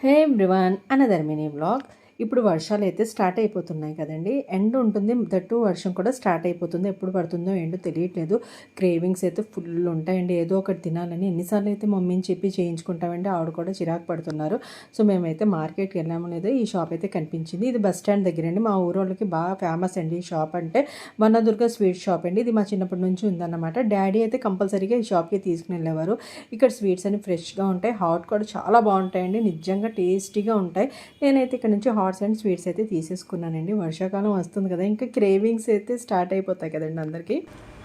Hey everyone, another mini vlog. ఇప్పుడు వర్షాలు అయితే స్టార్ట్ అయిపోతున్నాయి కదండి. ఎండ్ ఉంటుంది. దట్టు వర్షం కూడా స్టార్ట్ అయిపోతుంది. ఎప్పుడు పడుతుందో ఎండో తెలియట్లేదు. క్రేవింగ్స్ అయితే ఫుల్ ఉంటాయండి. ఏదో ఒకటి తినాలని ఎన్నిసార్లు అయితే మమ్మీని చెప్పి చేయించుకుంటామండి. ఆవిడ కూడా చిరాకు పడుతున్నారు. సో మేమైతే మార్కెట్కి వెళ్ళాము లేదు ఈ షాప్ అయితే కనిపించింది. ఇది బస్ స్టాండ్ దగ్గర అండి మా ఊరోళ్ళకి బాగా ఫేమస్ అండి ఈ షాప్ అంటే వనదుర్గ స్వీట్ షాప్ అండి. ఇది మా చిన్నప్పటి నుంచి ఉందన్నమాట. డాడీ అయితే కంపల్సరీగా ఈ షాప్కి తీసుకుని వెళ్ళేవారు. ఇక్కడ స్వీట్స్ అన్ని ఫ్రెష్గా ఉంటాయి. హాట్ కూడా చాలా బాగుంటాయండి. నిజంగా టేస్టీగా ఉంటాయి. నేనైతే ఇక్కడ నుంచి హాట్ హాట్స్ అండ్ స్వీట్స్ అయితే తీసేసుకున్నానండి. వర్షాకాలం వస్తుంది కదా ఇంకా క్రేవింగ్స్ అయితే స్టార్ట్ అయిపోతాయి కదండి అందరికీ.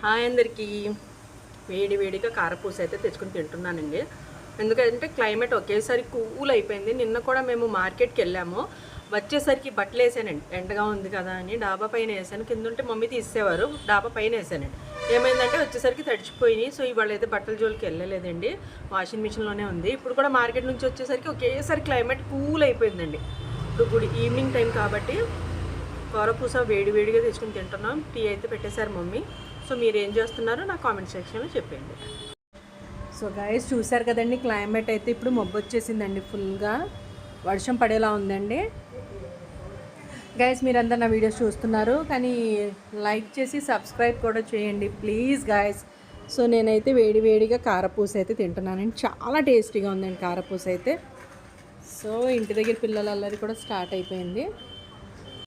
హాయ్ అందరికీ. వేడి వేడిగా కారపూస అయితే తెచ్చుకుని తింటున్నానండి. ఎందుకంటే క్లైమేట్ ఒకేసారి కూల్ అయిపోయింది. నిన్న కూడా మేము మార్కెట్కి వెళ్ళాము. వచ్చేసరికి బట్టలు వేసానండి. ఎండగా ఉంది కదా అని డాబా పైన వేసాను. కింద ఉంటే మమ్మీ తీసేవారు డాబా పైన వేసానండి. ఏమైందంటే వచ్చేసరికి తడిచిపోయినాయి. సో ఇవాళ అయితే బట్టల జోలికి వెళ్ళలేదండి. వాషింగ్ మిషన్లోనే ఉంది. ఇప్పుడు కూడా మార్కెట్ నుంచి వచ్చేసరికి ఒకేసారి క్లైమేట్ కూల్ అయిపోయిందండి. ఇప్పుడు గుడి ఈవినింగ్ టైం కాబట్టి కూరపూస వేడి వేడిగా తెచ్చుకుని తింటున్నాం. టీ అయితే పెట్టేశారు మమ్మీ. సో మీరు ఏం చేస్తున్నారో నా కామెంట్ సెక్షన్లో చెప్పండి సో గైస్ చూసారు కదండి క్లైమేట్ అయితే ఇప్పుడు మబ్బు వచ్చేసిందండి ఫుల్గా. వర్షం పడేలా ఉందండి. గైస్ మీరందరూ నా వీడియోస్ చూస్తున్నారు. కానీ లైక్ చేసి సబ్స్క్రైబ్ కూడా చేయండి ప్లీజ్ గాయస్ సో నేనైతే వేడి వేడిగా కారపూస అయితే తింటున్నానండి చాలా టేస్టీగా ఉందండి కారపూస అయితే. సో ఇంటి దగ్గర పిల్లల అల్లరి కూడా స్టార్ట్ అయిపోయింది.